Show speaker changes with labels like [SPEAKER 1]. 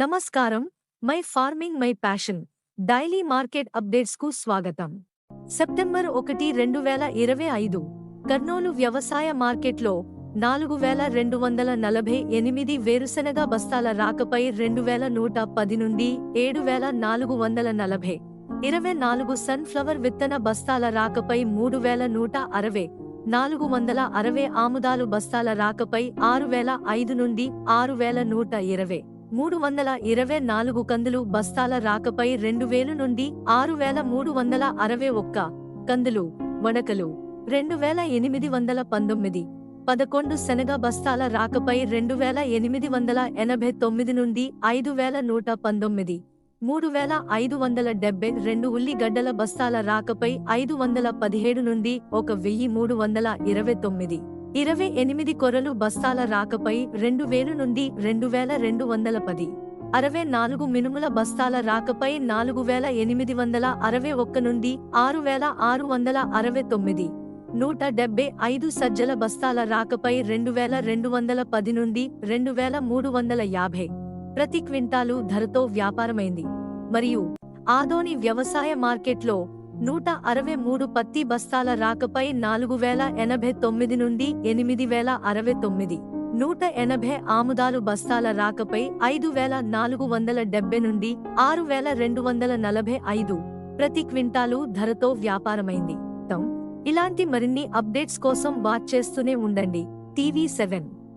[SPEAKER 1] నమస్కారం. My farming my passion. Daily market అప్డేట్స్కు స్వాగతం. September ఒకటి రెండు వేల ఇరవై ఐదు. కర్నూలు వ్యవసాయ మార్కెట్లో నాలుగు వేల రెండు వందల నలభై ఎనిమిది వేరుశెనగ బస్తాల రాకపై రెండు వేల నూట పది నుండి ఏడు వేల నాలుగు వందల నలభై ఇరవై నాలుగు సన్ఫ్లవర్ విత్తన బస్తాల రాకపై మూడు వేల నూట అరవై నాలుగు వందల అరవై ఆముదాలు బస్తాల రాకపై ఆరు వేల ఐదు నుండి ఆరు వేల నూట ఇరవై. మూడు వందల ఇరవై నాలుగు కందులు బస్తాల రాకపై రెండు వేలు నుండి ఆరు వేల మూడు వందల అరవై ఒక్క కందులు వణకలు రెండు వేల ఎనిమిది వందల పంతొమ్మిది. పదకొండు శనగ బస్తాల రాకపై రెండు వేల ఎనిమిది వందల ఎనభై తొమ్మిది నుండి ఐదు వేల నూట పంతొమ్మిది. మూడు వేల ఐదు వందల డెబ్బై రెండు ఉల్లిగడ్డల బస్తాల రాకపై ఐదు వందల పదిహేడు నుండి ఒక వెయ్యి మూడు వందల ఇరవై తొమ్మిది. ఇరవై ఎనిమిది కొరలు బస్తాల రాకపై రెండు వేలు నుండి రెండు వేల రెండు వందల పది. అరవై నాలుగు మినుముల బస్తాల రాకపై నాలుగు వేల ఎనిమిది వందల అరవై ఒక్క నుండి ఆరు వేల ఆరు వందల అరవై తొమ్మిది. నూట డెబ్బై ఐదు సజ్జల బస్తాల రాకపై రెండు వేల రెండు వందల పది నుండి రెండు వేల మూడు వందల యాభై. ప్రతి క్వింటాలు ధరతో వ్యాపారమైంది. మరియు ఆదోని వ్యవసాయ మార్కెట్లో నూట అరవై మూడు పత్తి బస్తాల రాకపై నాలుగు వేల ఎనభై తొమ్మిది నుండి ఎనిమిది వేల అరవై తొమ్మిది. నూట ఎనభై ఆముదాలు బస్తాల రాకపై ఐదు వేల నాలుగు వందల డెబ్బై నుండి ఆరు వేల రెండు వందల నలభై ఐదు ప్రతి క్వింటాలు ధరతో వ్యాపారమైంది. ఇలాంటి మరిన్ని అప్డేట్స్ కోసం వాచ్ చేస్తూనే ఉండండి. TV seven.